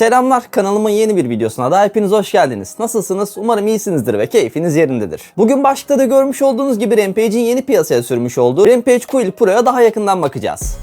Selamlar kanalımın yeni bir videosuna da hepiniz hoş geldiniz. Nasılsınız? Umarım iyisinizdir ve keyfiniz yerindedir. Bugün başlıkta da görmüş olduğunuz gibi Rampage'in yeni piyasaya sürmüş olduğu Rampage Coil Pro'ya daha yakından bakacağız.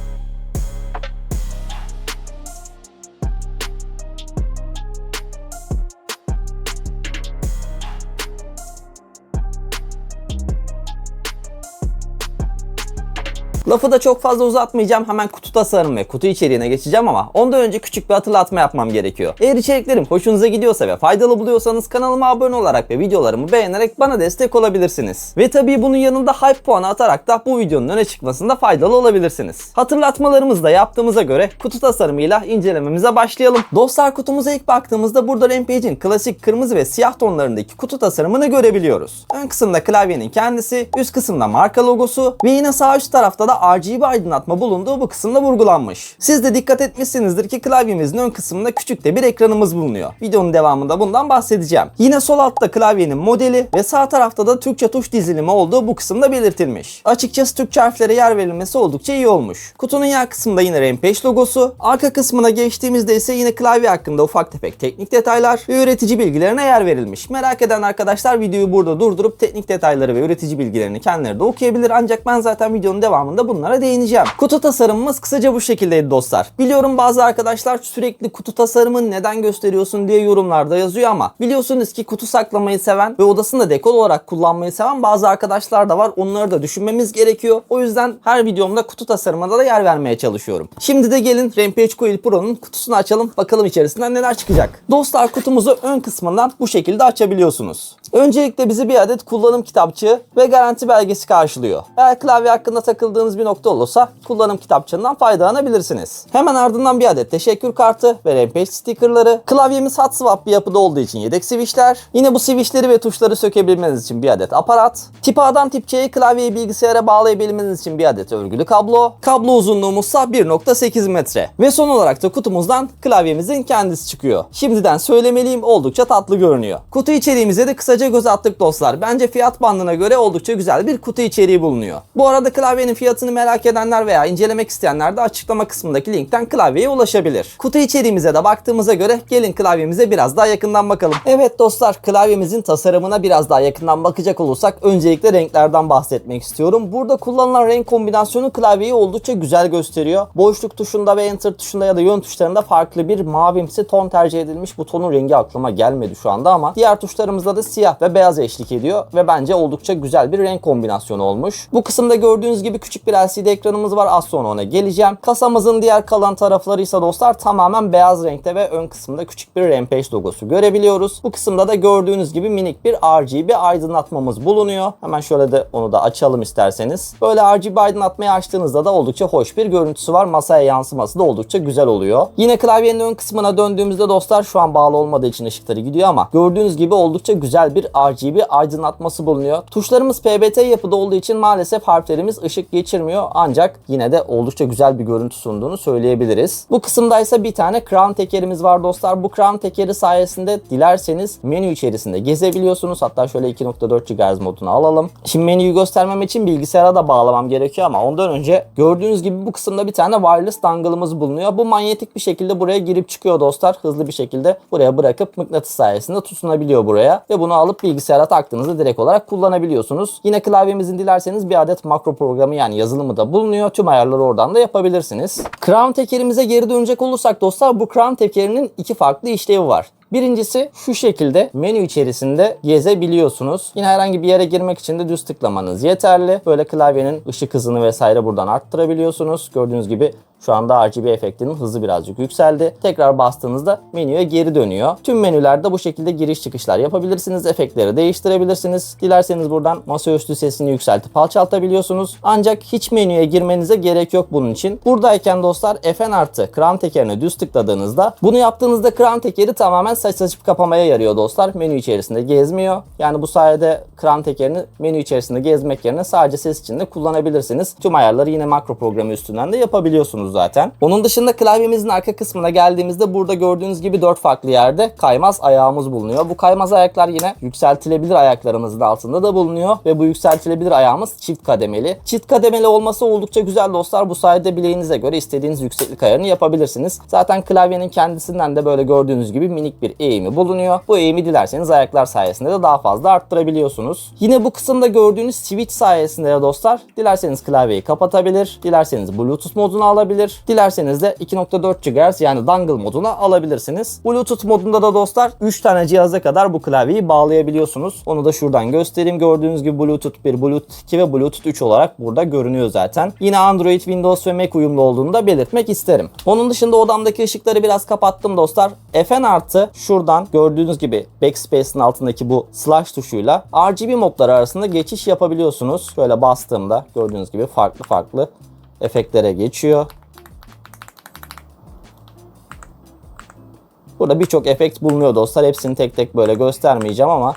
Lafı da çok fazla uzatmayacağım. Hemen kutu tasarım ve kutu içeriğine geçeceğim ama ondan önce küçük bir hatırlatma yapmam gerekiyor. Eğer içeriklerim hoşunuza gidiyorsa ve faydalı buluyorsanız kanalıma abone olarak ve videolarımı beğenerek bana destek olabilirsiniz. Ve tabii bunun yanında hype puanı atarak da bu videonun öne çıkmasında faydalı olabilirsiniz. Hatırlatmalarımızı da yaptığımıza göre kutu tasarımıyla incelememize başlayalım. Dostlar kutumuza ilk baktığımızda burada Rampage'in klasik kırmızı ve siyah tonlarındaki kutu tasarımını görebiliyoruz. Ön kısımda klavyenin kendisi, üst kısımda marka logosu ve yine sağ üst tarafta da RGB aydınlatma bulunduğu bu kısımda vurgulanmış. Siz de dikkat etmişsinizdir ki klavyemizin ön kısmında küçük de bir ekranımız bulunuyor. Videonun devamında bundan bahsedeceğim. Yine sol altta klavyenin modeli ve sağ tarafta da Türkçe tuş dizilimi olduğu bu kısımda belirtilmiş. Açıkçası Türkçe harflere yer verilmesi oldukça iyi olmuş. Kutunun yan kısmında yine Rampage logosu, arka kısmına geçtiğimizde ise yine klavye hakkında ufak tefek teknik detaylar ve üretici bilgilerine yer verilmiş. Merak eden arkadaşlar videoyu burada durdurup teknik detayları ve üretici bilgilerini kendileri de okuyabilir ancak ben zaten videonun devamında bunlara değineceğim. Kutu tasarımımız kısaca bu şekildeydi dostlar. Biliyorum bazı arkadaşlar sürekli kutu tasarımını neden gösteriyorsun diye yorumlarda yazıyor ama biliyorsunuz ki kutu saklamayı seven ve odasında dekor olarak kullanmayı seven bazı arkadaşlar da var. Onları da düşünmemiz gerekiyor. O yüzden her videomda kutu tasarımına da yer vermeye çalışıyorum. Şimdi de gelin Rampage Coil Pro'nun kutusunu açalım. Bakalım içerisinden neler çıkacak. Dostlar kutumuzu ön kısmından bu şekilde açabiliyorsunuz. Öncelikle bizi bir adet kullanım kitapçığı ve garanti belgesi karşılıyor. Eğer klavye hakkında takıldığınız bir nokta olursa kullanım kitapçığından faydalanabilirsiniz. Hemen ardından bir adet teşekkür kartı ve Rampage stickerları. Klavyemiz hot swap bir yapıda olduğu için yedek switchler. Yine bu switchleri ve tuşları sökebilmeniz için bir adet aparat. Tip A'dan tip C'ye klavyeyi bilgisayara bağlayabilmeniz için bir adet örgülü kablo. Kablo uzunluğumuzsa 1.8 metre. Ve son olarak da kutumuzdan klavyemizin kendisi çıkıyor. Şimdiden söylemeliyim oldukça tatlı görünüyor. Kutu içeriğimize de kısaca göz attık dostlar. Bence fiyat bandına göre oldukça güzel bir kutu içeriği bulunuyor. Bu arada klavyenin fiyatını merak edenler veya incelemek isteyenler de açıklama kısmındaki linkten klavyeye ulaşabilir. Kutu içeriğimize de baktığımıza göre gelin klavyemize biraz daha yakından bakalım. Evet dostlar klavyemizin tasarımına biraz daha yakından bakacak olursak öncelikle renklerden bahsetmek istiyorum. Burada kullanılan renk kombinasyonu klavyeyi oldukça güzel gösteriyor. Boşluk tuşunda ve enter tuşunda ya da yön tuşlarında farklı bir mavimsi ton tercih edilmiş. Bu tonun rengi aklıma gelmedi şu anda ama diğer tuşlarımızda da siyah ve beyaz eşlik ediyor ve bence oldukça güzel bir renk kombinasyonu olmuş. Bu kısımda gördüğünüz gibi küçük bir LCD ekranımız var. Az sonra ona geleceğim. Kasamızın diğer kalan tarafları ise dostlar tamamen beyaz renkte ve ön kısımda küçük bir Rampage logosu görebiliyoruz. Bu kısımda da gördüğünüz gibi minik bir RGB aydınlatmamız bulunuyor. Hemen şöyle de onu da açalım isterseniz. Böyle RGB aydınlatmayı açtığınızda da oldukça hoş bir görüntüsü var. Masaya yansıması da oldukça güzel oluyor. Yine klavyenin ön kısmına döndüğümüzde dostlar şu an bağlı olmadığı için ışıkları gidiyor ama gördüğünüz gibi oldukça güzel bir RGB aydınlatması bulunuyor. Tuşlarımız PBT yapıda olduğu için maalesef harflerimiz ışık geçirmiyor ancak yine de oldukça güzel bir görüntü sunduğunu söyleyebiliriz. Bu kısımda ise bir tane crown tekerimiz var dostlar. Bu crown tekeri sayesinde dilerseniz menü içerisinde gezebiliyorsunuz. Hatta şöyle 2.4 GHz modunu alalım. Şimdi menüyü göstermem için bilgisayara da bağlamam gerekiyor ama ondan önce gördüğünüz gibi bu kısımda bir tane wireless dongle'ımız bulunuyor. Bu manyetik bir şekilde buraya girip çıkıyor dostlar. Hızlı bir şekilde buraya bırakıp mıknatıs sayesinde tutunabiliyor buraya ve bunu alıp bilgisayara taktığınızda direkt olarak kullanabiliyorsunuz. Yine klavyemizin dilerseniz bir adet makro programı yani yazılımı da bulunuyor. Tüm ayarları oradan da yapabilirsiniz. Crown tekerimize geri dönecek olursak dostlar bu Crown tekerinin iki farklı işlevi var. Birincisi şu şekilde menü içerisinde gezebiliyorsunuz. Yine herhangi bir yere girmek için de düz tıklamanız yeterli. Böyle klavyenin ışık hızını vesaire buradan arttırabiliyorsunuz. Gördüğünüz gibi şu anda RGB efektinin hızı birazcık yükseldi. Tekrar bastığınızda menüye geri dönüyor. Tüm menülerde bu şekilde giriş çıkışlar yapabilirsiniz. Efektleri değiştirebilirsiniz. Dilerseniz buradan masaüstü sesini yükseltip alçaltabiliyorsunuz. Ancak hiç menüye girmenize gerek yok bunun için. Buradayken dostlar Fn artı kran tekerine düz tıkladığınızda bunu yaptığınızda kran tekeri tamamen saç açıp kapamaya yarıyor dostlar. Menü içerisinde gezmiyor. Yani bu sayede kran tekerini menü içerisinde gezmek yerine sadece ses için de kullanabilirsiniz. Tüm ayarları yine makro programı üstünden de yapabiliyorsunuz görüyorsunuz zaten. Onun dışında klavyemizin arka kısmına geldiğimizde burada gördüğünüz gibi 4 farklı yerde kaymaz ayağımız bulunuyor. Bu kaymaz ayaklar yine yükseltilebilir ayaklarımızın altında da bulunuyor ve bu yükseltilebilir ayağımız çift kademeli. Çift kademeli olması oldukça güzel dostlar. Bu sayede bileğinize göre istediğiniz yükseklik ayarını yapabilirsiniz. Zaten klavyenin kendisinden de böyle gördüğünüz gibi minik bir eğimi bulunuyor. Bu eğimi dilerseniz ayaklar sayesinde de daha fazla arttırabiliyorsunuz. Yine bu kısımda gördüğünüz switch sayesinde de dostlar dilerseniz klavyeyi kapatabilir, dilerseniz Bluetooth moduna alabilir, dilerseniz de 2.4 GHz yani dongle moduna alabilirsiniz. Bluetooth modunda da dostlar 3 tane cihaza kadar bu klavyeyi bağlayabiliyorsunuz. Onu da şuradan göstereyim. Gördüğünüz gibi Bluetooth 1, Bluetooth 2 ve Bluetooth 3 olarak burada görünüyor zaten. Yine Android, Windows ve Mac uyumlu olduğunu da belirtmek isterim. Onun dışında odamdaki ışıkları biraz kapattım dostlar. Fn artı şuradan gördüğünüz gibi backspace'in altındaki bu slash tuşuyla RGB modları arasında geçiş yapabiliyorsunuz. Şöyle bastığımda gördüğünüz gibi farklı farklı efektlere geçiyor. Burada birçok efekt bulunuyor dostlar. Hepsini tek tek böyle göstermeyeceğim ama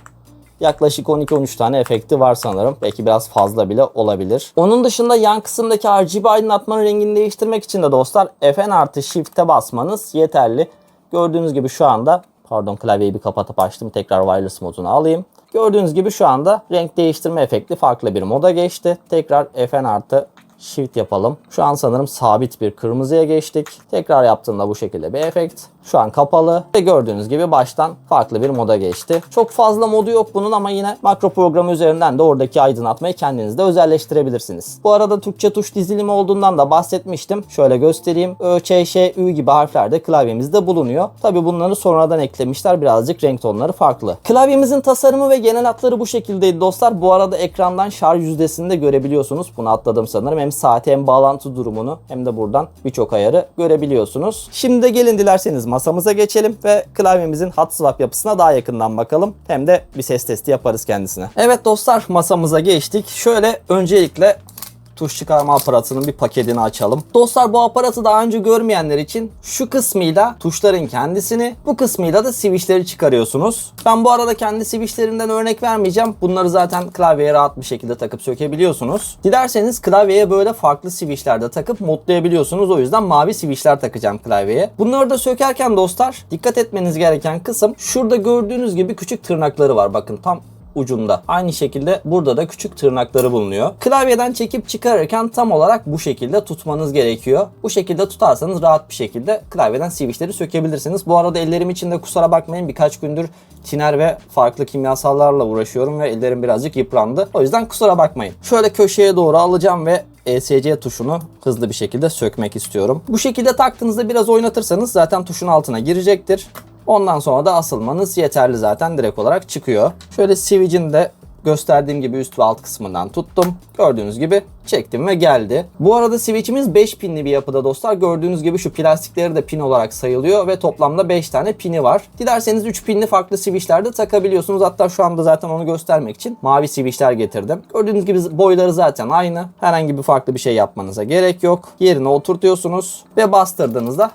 yaklaşık 12-13 tane efekti var sanırım. Belki biraz fazla bile olabilir. Onun dışında yan kısımdaki RGB aydınlatmanın rengini değiştirmek için de dostlar Fn artı Shift'e basmanız yeterli. Gördüğünüz gibi şu anda pardon klavyeyi bir kapatıp açtım. Tekrar wireless moduna alayım. Gördüğünüz gibi şu anda renk değiştirme efekti farklı bir moda geçti. Tekrar Fn artı Shift yapalım. Şu an sanırım sabit bir kırmızıya geçtik. Tekrar yaptığımda bu şekilde bir efekt. Şu an kapalı ve gördüğünüz gibi baştan farklı bir moda geçti. Çok fazla modu yok bunun ama yine makro programı üzerinden de oradaki aydınlatmayı kendiniz de özelleştirebilirsiniz. Bu arada Türkçe tuş dizilimi olduğundan da bahsetmiştim. Şöyle göstereyim. Ö, Ç, Ş, Ü gibi harfler de klavyemizde bulunuyor. Tabi bunları sonradan eklemişler. Birazcık renk tonları farklı. Klavyemizin tasarımı ve genel hatları bu şekildeydi dostlar. Bu arada ekrandan şarj yüzdesini de görebiliyorsunuz. Bunu atladım sanırım. Hem saati hem bağlantı durumunu hem de buradan birçok ayarı görebiliyorsunuz. Şimdi de gelin dilerseniz masamıza geçelim ve klavyemizin hot swap yapısına daha yakından bakalım. Hem de bir ses testi yaparız kendisine. Evet dostlar masamıza geçtik. Şöyle öncelikle tuş çıkarma aparatının bir paketini açalım. Dostlar bu aparatı daha önce görmeyenler için şu kısmıyla tuşların kendisini, bu kısmıyla da switchleri çıkarıyorsunuz. Ben bu arada kendi switchlerimden örnek vermeyeceğim. Bunları zaten klavyeye rahat bir şekilde takıp sökebiliyorsunuz. Dilerseniz klavyeye böyle farklı switchler de takıp modlayabiliyorsunuz. O yüzden mavi switchler takacağım klavyeye. Bunları da sökerken dostlar dikkat etmeniz gereken kısım şurada gördüğünüz gibi küçük tırnakları var. Bakın tam ucunda. Aynı şekilde burada da küçük tırnakları bulunuyor. Klavyeden çekip çıkarırken tam olarak bu şekilde tutmanız gerekiyor. Bu şekilde tutarsanız rahat bir şekilde klavyeden switchleri sökebilirsiniz. Bu arada ellerim için de kusura bakmayın birkaç gündür tiner ve farklı kimyasallarla uğraşıyorum ve ellerim birazcık yıprandı. O yüzden kusura bakmayın. Şöyle köşeye doğru alacağım ve ESC tuşunu hızlı bir şekilde sökmek istiyorum. Bu şekilde taktığınızda biraz oynatırsanız zaten tuşun altına girecektir. Ondan sonra da asılmanız yeterli zaten direkt olarak çıkıyor. Şöyle switch'in de gösterdiğim gibi üst ve alt kısmından tuttum. Gördüğünüz gibi çektim ve geldi. Bu arada switch'imiz 5 pinli bir yapıda dostlar. Gördüğünüz gibi şu plastikleri de pin olarak sayılıyor ve toplamda 5 tane pini var. Dilerseniz 3 pinli farklı switch'ler de takabiliyorsunuz. Hatta şu anda zaten onu göstermek için mavi switch'ler getirdim. Gördüğünüz gibi boyları zaten aynı. Herhangi bir farklı bir şey yapmanıza gerek yok. Yerine oturtuyorsunuz ve bastırdığınızda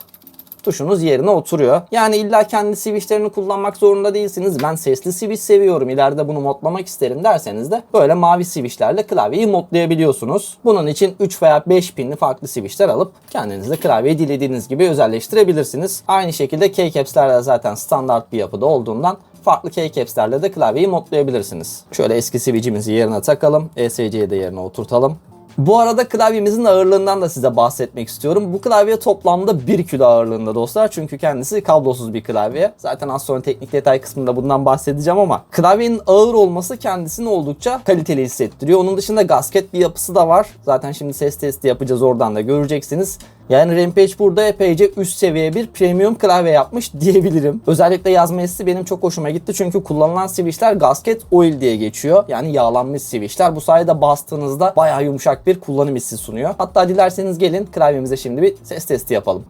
tuşunuz yerine oturuyor. Yani illa kendi switchlerini kullanmak zorunda değilsiniz. Ben sesli switch seviyorum. İleride bunu modlamak isterim derseniz de böyle mavi switchlerle klavyeyi modlayabiliyorsunuz. Bunun için 3 veya 5 pinli farklı switchler alıp kendinizde klavyeyi dilediğiniz gibi özelleştirebilirsiniz. Aynı şekilde keycaps'ler de zaten standart bir yapıda olduğundan farklı keycaps'lerle de klavyeyi modlayabilirsiniz. Şöyle eski switch'imizi yerine takalım. ESC'yi de yerine oturtalım. Bu arada klavyemizin ağırlığından da size bahsetmek istiyorum. Bu klavye toplamda 1 kilo ağırlığında dostlar. Çünkü kendisi kablosuz bir klavye. Zaten az sonra teknik detay kısmında bundan bahsedeceğim ama klavyenin ağır olması kendisini oldukça kaliteli hissettiriyor. Onun dışında gasket bir yapısı da var. Zaten şimdi ses testi yapacağız oradan da göreceksiniz. Yani Rampage burada epeyce üst seviye bir premium klavye yapmış diyebilirim. Özellikle yazma hissi benim çok hoşuma gitti. Çünkü kullanılan switchler gasket oil diye geçiyor. Yani yağlanmış switchler. Bu sayede bastığınızda bayağı yumuşak bir kullanım hissi sunuyor. Hatta dilerseniz gelin klavyemize şimdi bir ses testi yapalım.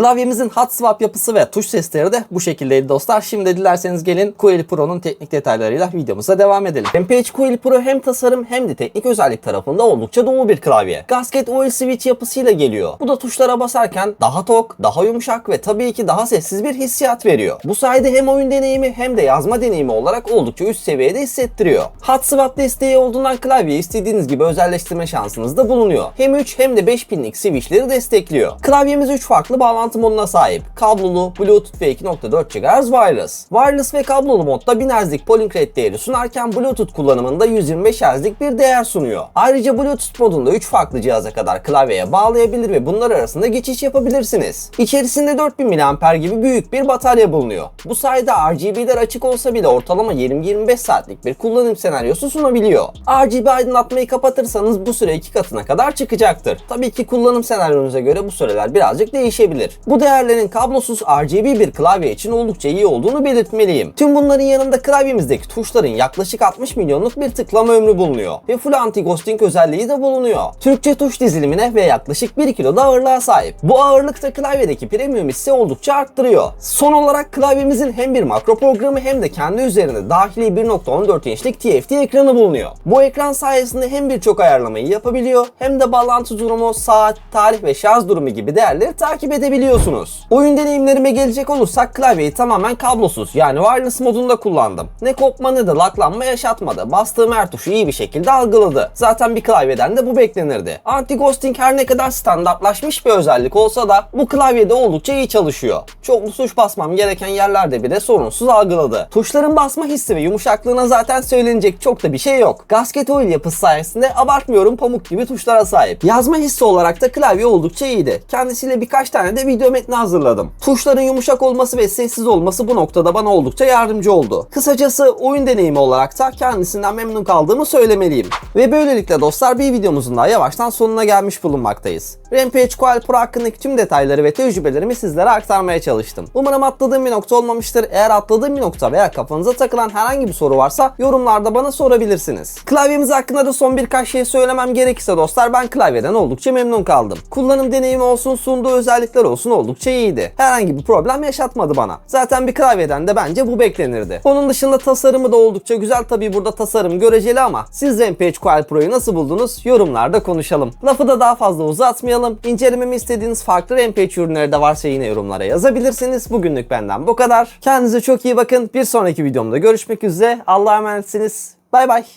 Klavyemizin hot swap yapısı ve tuş sesleri de bu şekildeydi dostlar. Şimdi dilerseniz gelin QL Pro'nun teknik detaylarıyla videomuza devam edelim. MPH QL Pro hem tasarım hem de teknik özellik tarafında oldukça dolu bir klavye. Gasket oil switch yapısıyla geliyor. Bu da tuşlara basarken daha tok, daha yumuşak ve tabii ki daha sessiz bir hissiyat veriyor. Bu sayede hem oyun deneyimi hem de yazma deneyimi olarak oldukça üst seviyede hissettiriyor. Hot swap desteği olduğundan klavyeyi istediğiniz gibi özelleştirme şansınız da bulunuyor. Hem 3 hem de 5 pinlik switchleri destekliyor. Klavyemiz 3 farklı bağlantı moduna sahip. Kablolu, Bluetooth ve 2.4 GHz wireless. Wireless ve kablolu modda 1000 Hz'lik polling rate değeri sunarken Bluetooth kullanımında 125 Hz'lik bir değer sunuyor. Ayrıca Bluetooth modunda 3 farklı cihaza kadar klavyeye bağlayabilir ve bunlar arasında geçiş yapabilirsiniz. İçerisinde 4000 mAh gibi büyük bir batarya bulunuyor. Bu sayede RGB'ler açık olsa bile ortalama 20-25 saatlik bir kullanım senaryosu sunabiliyor. RGB aydınlatmayı kapatırsanız bu süre iki katına kadar çıkacaktır. Tabii ki kullanım senaryonuza göre bu süreler birazcık değişebilir. Bu değerlerin kablosuz RGB bir klavye için oldukça iyi olduğunu belirtmeliyim. Tüm bunların yanında klavyemizdeki tuşların yaklaşık 60 milyonluk bir tıklama ömrü bulunuyor ve full anti-ghosting özelliği de bulunuyor. Türkçe tuş dizilimine ve yaklaşık 1 kilo da ağırlığa sahip. Bu ağırlık da klavyedeki premium hissi oldukça arttırıyor. Son olarak klavyemizin hem bir makro programı hem de kendi üzerinde dahili 1.14 inçlik TFT ekranı bulunuyor. Bu ekran sayesinde hem birçok ayarlamayı yapabiliyor hem de bağlantı durumu, saat, tarih ve şarj durumu gibi değerleri takip edebiliyorsunuz. Oyun deneyimlerime gelecek olursak klavyeyi tamamen kablosuz yani wireless modunda kullandım. Ne kopma ne de laklanma yaşatmadı. Bastığım her tuşu iyi bir şekilde algıladı. Zaten bir klavyeden de bu beklenirdi. Anti-ghosting her ne kadar standartlaşmış bir özellik olsa da bu klavyede oldukça iyi çalışıyor. Çoklu tuş basmam gereken yerlerde bile sorunsuz algıladı. Tuşların basma hissi ve yumuşaklığına zaten söylenecek çok da bir şey yok. Gasket oil yapısı sayesinde abartmıyorum pamuk gibi tuşlara sahip. Yazma hissi olarak da klavye oldukça iyiydi. Kendisiyle birkaç tane de video metni hazırladım. Tuşların yumuşak olması ve sessiz olması bu noktada bana oldukça yardımcı oldu. Kısacası oyun deneyimi olarak da kendisinden memnun kaldığımı söylemeliyim. Ve böylelikle dostlar bir videomuzun daha yavaştan sonuna gelmiş bulunmaktayız. Rampage Coil Pro hakkındaki tüm detayları ve tecrübelerimi sizlere aktarmaya çalıştım. Umarım atladığım bir nokta olmamıştır. Eğer atladığım bir nokta veya kafanıza takılan herhangi bir soru varsa yorumlarda bana sorabilirsiniz. Klavyemiz hakkında da son birkaç şey söylemem gerekirse dostlar ben klavyeden oldukça memnun kaldım. Kullanım deneyimi olsun sunduğu özellikler olsun oldukça iyiydi. Herhangi bir problem yaşatmadı bana. Zaten bir klavyeden de bence bu beklenirdi. Onun dışında tasarımı da oldukça güzel. Tabi burada tasarım göreceli ama siz Rampage Coil Pro'yu nasıl buldunuz? Yorumlarda konuşalım. Lafı da daha fazla uzatmayalım. İncelememi istediğiniz farklı Rampage ürünleri de varsa yine yorumlara yazabilirsiniz. Bugünlük benden bu kadar. Kendinize çok iyi bakın. Bir sonraki videomda görüşmek üzere. Allah'a emanetsiniz. Bay bay.